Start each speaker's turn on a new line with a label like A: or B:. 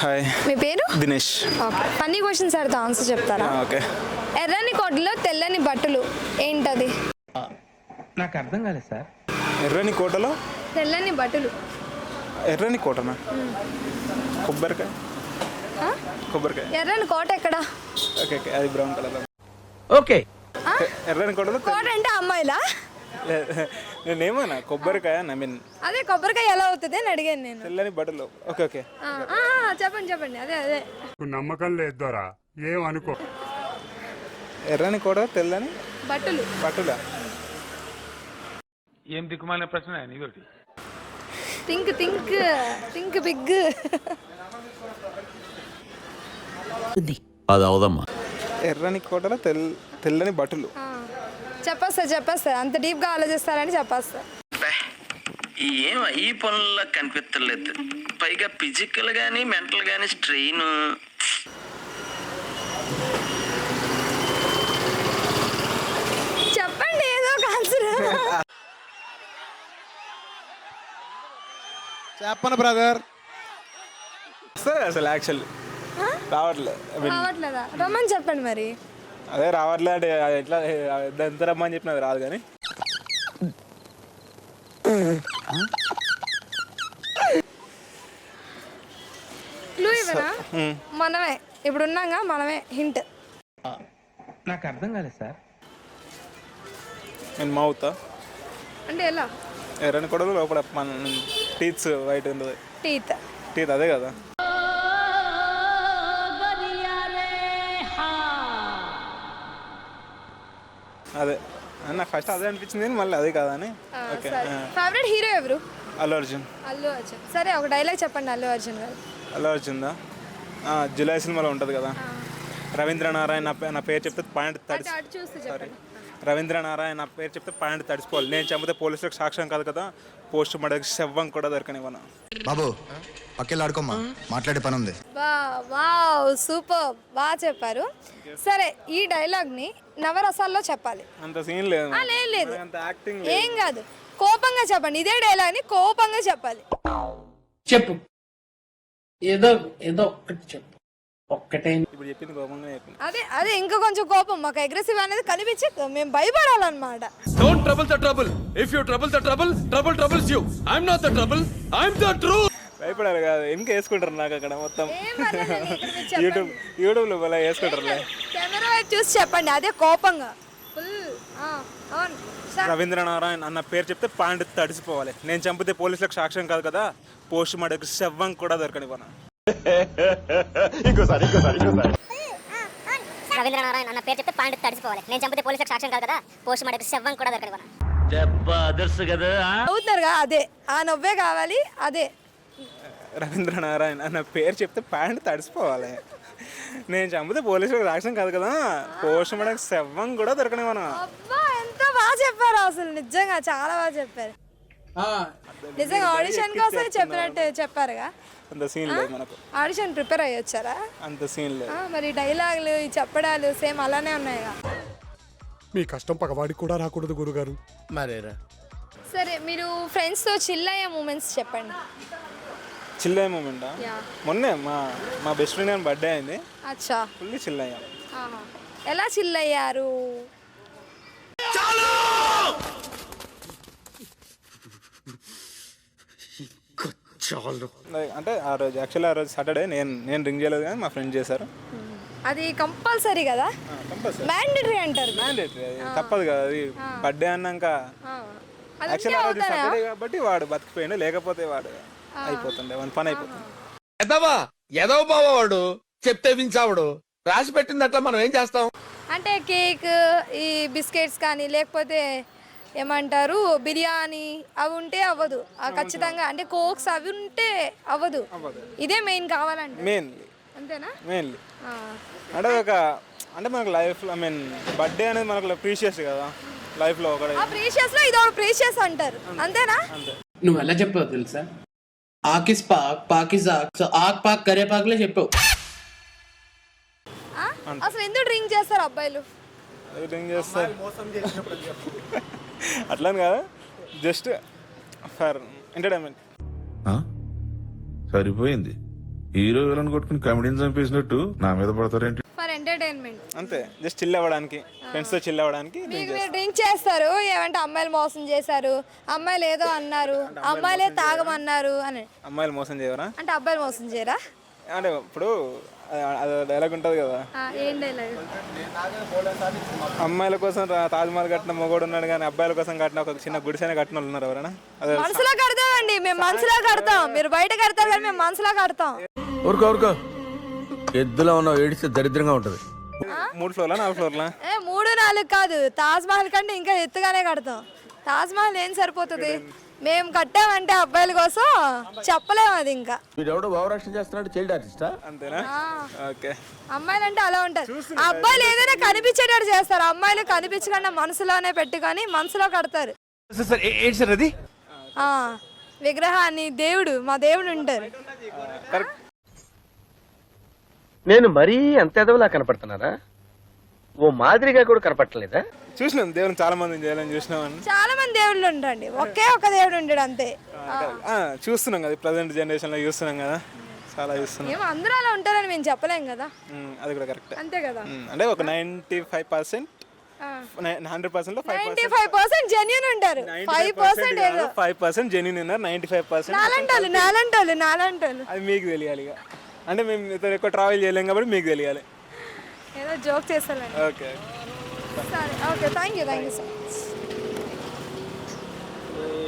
A: Hi
B: మీ పేరు?
A: Dinesh
B: okay funny questions అడితే ఆన్సర్ చెప్తారా?
A: ఓకే
B: ఎర్రని కోటలో తెల్లని బట్టలు ఏంటది?
C: నాకు అర్థం కాలేదు సార్.
A: ఎర్రని కోటలో?
B: తెల్లని బట్టలు.
A: ఎర్రని కోటనా? కొబ్బరికాయ? కొబ్బరికాయ.
B: ఎర్రని కోట ఎక్కడ?
A: ఓకే ఓకే అది బ్రౌన్ కలర్
C: ఓకే.
A: ఎర్రని కోటలో
B: కోట అంటే అమ్మాయిలా?
A: నేనేమన్నా కొబ్బరికాయ? ఐ మీన్
B: అదే కొబ్బరికాయ ఎలా అవుతుంది అని అడిగాను నేను.
A: తెల్లని బట్టలు. ఓకే ఓకే
B: ఆ, ఆ, ఆ, చెప్పండి చెప్పండి. అదే అదే.
D: నమ్మకం లేదు దొరా ఏం అనుకో.
A: ఎర్రని కోట తెల్లని?
B: బట్టలు.
A: బట్టల?
E: ఏం దిక్కుమాలిన ప్రశ్న ఇదొకటి
B: థింక్ థింక్ థింక్ బిగ్.
F: అది అవదమ్మా.
A: ఎర్రని కోటలో తెల్ తెల్లని బట్టలు.
B: చెప్పేస్తా చెప్పేస్తా. అంత డీప్గా ఆలోచిస్తారని చెప్పేస్తా.
G: ఏం ఈ పనుల్లో కనిపించలేదు పైగా ఫిజికల్ గానీ మెంటల్ గానీ స్ట్రెయిన్.
B: చెప్పండి ఏదో ఒక ఆన్సర్
H: చెప్పను బ్రదర్.
A: అసలు యాక్చువల్లీ రావట్లే. ఐ మీన్
B: రావట్లేదా? రమ్మని చెప్పండి మరి.
A: అదే రావట్లే అంటే అది ఎట్లా ఎంత రమ్మని చెప్పినది రాదు కానీ.
B: మనమే. ఇప్పుడు ఉన్నాగా మనమే. హింట్.
C: నాకు అర్థం కాలేదు సార్.
A: నేను మౌత్.
B: అంటే ఎలా?
A: ఎర్రని కోటలో లోపల మన టీత్స్ వైట్ ఉంటుంది
B: టీత్.
A: టీత్ అదే కదా. అదే. అని నాకు ఫస్ట్ అదే అనిపించింది మళ్ళీ అదే కదా అని ఓకే
B: ఫేవరెట్ హీరో ఎవరు?
A: అల్లు అర్జున్.
B: అల్లు అర్జున్. సరే ఒక డైలాగ్ చెప్పండి అల్లు అర్జున్ గారు.
A: అల్లు అర్జున్దా? జులై సినిమాలో ఉంటుంది కదా. రవీంద్ర నారాయణ నా పేరు చెప్తే పాయింట్ తడిసి
B: చూస్తే
A: సారీ
B: చెప్పండి.
A: రవీంద్ర నారాయణ నా పేరు చెప్తే పాయింట్ తడిసిపోవాలి. నేను చంపితే పోలీసులకు సాక్ష్యం కాదు కదా. పోస్ట్ మడకి శవం కూడా దొరకనివ్వను
H: బాబు పక్కెళ్ళాడుకోమ్మా మాట్లాడే పని ఉంది
B: వా వావ్ సూపర్. బాగా చెప్పారు. సరే ఈ డైలాగ్ని నవరసాల్లో చెప్పాలి.
A: అంత సీన్ లేదు.
B: ఆ, లేదు లేదు.
A: మనకి అంత యాక్టింగ్
B: ఏం కాదు. కోపంగా చెప్పండి. ఇదే డైలాగ్ని కోపంగా చెప్పాలి.
I: చెప్పు. ఏదో ఏదో ఒక్కటి చెప్పు. ఒక్కటే
A: ఇప్పుడు చెప్పింది కోపంగా చెప్పింది.
B: అదే అదే ఇంకా కొంచెం కోపం. మాకు అగ్రెసివ్ అనేది కనిపించి మేము భయపడాలన్నమాట.
F: Don't trouble the trouble if you trouble the trouble trouble troubles you I'm not the trouble I'm the true
A: భయపడాలి కాదు. ఇంకా వేసుకుంటారు నాకు అక్కడ మొత్తం.
B: చెప్పండి.
A: యూట్యూబ్ యూట్యూబ్లో భలే వేసుకుంటారులే.
B: కెమెరా వైపు చూసి చెప్పండి. అదే కోపంగా. ఫుల్ అవును. సార్.
A: రవీంద్ర నారాయణ అన్న పేరు చెప్తే పాయింట్ తడిసిపోవాలి. నేను చంపితే పోలీసులకు సాక్ష్యం కాదు కదా? పోస్ట్ మడకి శవం కూడా దొరకనివ్వను?
J: రవీంద్ర నారాయణ అన్న పేరు చెప్తే పాయింట్ తడిసిపోవాలి. నేను చంపితే పోలీసులకు సాక్ష్యం కాదు కదా? పోస్ట్ మార్టం శవం కూడా దొరకదు
G: దెబ్బ అదర్స్ కదా
B: అవుతున్నారుగా అదే. ఆ నవ్వే కావాలి అదే.
A: రవీంద్ర నారాయణ అన్న పేరు చెప్తే ప్యాంట్ తడిసిపోవాలి. నేను చంపితే పోలీసులకు సాక్ష్యం కాదు కదా? పోస్ట్ మడకి శవం కూడా దొరకనివ్వను?
B: ఎంత బాగా చెప్పారు అసలు. నిజంగా చాలా బాగా చెప్పారు. నిజంగా ఆడిషన్ కోసం చెప్పినట్టు చెప్పారుగా.
A: అంత సీన్ లేదు మనకు.
B: ఆడిషన్ ప్రిపేర్ అయ్యి వచ్చారా?
A: అంత సీన్ లేదు.
B: ఆ, మరి డైలాగులు ఈ చెప్పడాలు సేమ్ అలానే ఉన్నాయిగా.
D: మీ కష్టం పగవాడికి కూడా రాకూడదు గురుగారు.
I: మరేరా.
B: సరే మీరు ఫ్రెండ్స్తో చిల్ అయ్యే మూమెంట్స్ చెప్పండి.
A: చిల్ అయ్యే మూమెంటా
B: యా.
A: మొన్నే మా మా బెస్ట్ ఫ్రెండ్ బర్త్డే అయింది.
B: అచ్చా.
A: ఫుల్లీ చిల్ అయ్యాం.
B: ఆహా. ఎలా చిల్ అయ్యారు?
A: Like, అంటే ఆ రోజు యాక్చువల్లీ ఆ రోజు సాటర్డే నేను నేను రింగ్ చేయలేదు కానీ మా ఫ్రెండ్ చేశారు.
B: అది కంపల్సరీ కదా?
A: కంపల్సరీ
B: మ్యాండటరీ అంటారు
A: మ్యాండేటరీ తప్పదు కదా అది బర్త్డే అన్నాక.
B: ఆ. అది
A: యాక్చువల్లీ
B: ఉంటే
A: ఆ రోజు? సాటర్డే కాబట్టి వాడు బతికిపోయిండు లేకపోతే వాడు అయిపోతుండే వన్ పని అయిపోతుంది.
F: ఎదవా ఎదవ బావవాడు చెప్తే వించావుడు రాసి పెట్టింది అట్లా మనం ఏం చేస్తాం?
B: అంటే కేక్ ఈ బిస్కెట్స్ కానీ లేకపోతే ఏమంటారు? బిర్యానీ అవి ఉంటే అవ్వదు. ఆ ఖచ్చితంగా అంటే కోక్స్ అవి ఉంటే అవ్వదు. ఇదే మెయిన్ కావాలంటే.
A: మెయిన్లీ
B: అంతేనా?
A: మెయిన్లీ
B: ఆ.
A: అంటే ఒక అంటే మనకు లైఫ్లో ఐ మీన్ బర్త్డే అనేది మనకు ప్రీషియస్ కదా. లైఫ్లో ఒక
B: ఆ ప్రీషియస్లో ఇది ఒక ప్రీషియస్ అంటారు అంతేనా?
I: నువ్వు ఎలా చెప్పావు తెలుసా? ఆకిస్ పాక్ పాకిస్ ఆక్ సో ఆక్ పాక్ కరేపాకులే చెప్పావు.
B: ఆ? అసలు ఎందుకు డ్రింక్ చేస్తారు అబ్బాయిలు?
A: డ్రింక్ చేస్తే అట్లా అని కాదు? Just for entertainment.
E: సరిపోయింది. హీరో విలన్ కొట్టుకుని కమెడీని చంపేసినట్టు నా మీద పడతారేంటి?
B: For entertainment.
A: అంతే. జస్ట్ చిల్ అవ్వడానికి ఫ్రెండ్స్తో చిల్ అవ్వడానికి
B: మీరు డ్రింక్ చేస్తారు. ఏమంటే అమ్మాయిలు మోసం చేశారు. అమ్మాయిలు ఏదో అన్నారు. అమ్మాయిలే తాగమన్నారు అని.
A: అమ్మాయిలు మోసం చేయవరా
B: అంటే అబ్బాయిలు మోసం చేయరా?
A: అంటే ఇప్పుడు అది డైలాగ్ ఉంటుంది కదా.
B: ఆ, ఏం డైలాగ్
A: అమ్మాయిల కోసం తాజ్మహల్ కట్టిన మొగోడు ఉన్నాడు కానీ అబ్బాయిల కోసం కట్టిన ఒక చిన్న గుడిసెనే కట్టిన వాళ్ళు ఉన్నారు ఎవరైనా?
B: మనసులో కడతామండి మేము మనసులో కడతాం. మీరు బయట కడతారు కానీ మేము మనసులో కడతాం.
F: ఊరుకో ఊరుకో. ఎద్దులో ఉన్నావు ఏడిస్తే దరిద్రంగా ఉంటది.
A: మూడు ఫ్లోర్లా నాలుగు ఫ్లోర్లా
B: ఏ మూడు నాలుగు కాదు. తాజ్ మహల్ కంటే ఇంకా ఎత్తుగానే కడతాం. తాజ్ మహల్ ఏం సరిపోతుంది? మేము కట్టామంటే అబ్బాయిల కోసం చెప్పలేము అది ఇంకా.
F: వీడెవడో భావరక్షణ చేస్తున్నాడు చైల్డ్ ఆర్టిస్టా
A: అంతేనా? ఓకే.
B: అమ్మాయిలు అంటే అలా ఉంటారు. అబ్బాయిలు ఏదైనా కనిపించేటట్టు చేస్తారు. అమ్మాయిలు కనిపించకుండా మనసులోనే పెట్టుకొని మనసులో కడతారు.
C: సార్ ఏంటి సార్ అది?
B: ఆ, విగ్రహాన్ని దేవుడు మా దేవుడు ఉంటారు.
A: కరెక్ట్.
C: నేను మరీ అంత ఎదవలా కనపడుతున్నారా ఓ మాదిరిగా కూడా కనపడలేదా
A: చూసినాం దేవుని చాలా మందిని చేయాలని చూసినామని
B: చాలా మంది దేవుళ్ళు ఉంటారండి ఒకే ఒక దేవుడు ఉంటాడు అంతే.
A: ఆ, చూస్తున్నాం కదా ప్రజెంట్ జనరేషన్లో చూస్తున్నాం కదా. చాలా చూస్తున్నాం.
B: అందరూ అలా ఉంటారని మేము చెప్పలేం కదా.
A: ఉమ్, అది కూడా కరెక్ట్
B: అంతే కదా.
A: అంటే ఒక నైంటీ ఫైవ్ పర్సెంట్ హండ్రెడ్ పర్సెంట్లో five
B: ninety five percent genuine ఉంటారు. ఫైవ్ పర్సెంట్ ఏదో.
A: ఫైవ్ పర్సెంట్ జెన్యున్ ఉన్నారు నైంటీ ఫైవ్ పర్సెంట్
B: నాలంటోళ్ళు నాలంటోళ్ళు నాలంటోళ్ళు
A: అది మీకు తెలియాలి ఇక. అంటే మేము ఎక్కువ ట్రావెల్ చేయలేం కాబట్టి మీకు తెలియాలి.
B: జోక్ చేస్తానండి.
A: ఓకే.
B: సరే okay thank you thank you so much.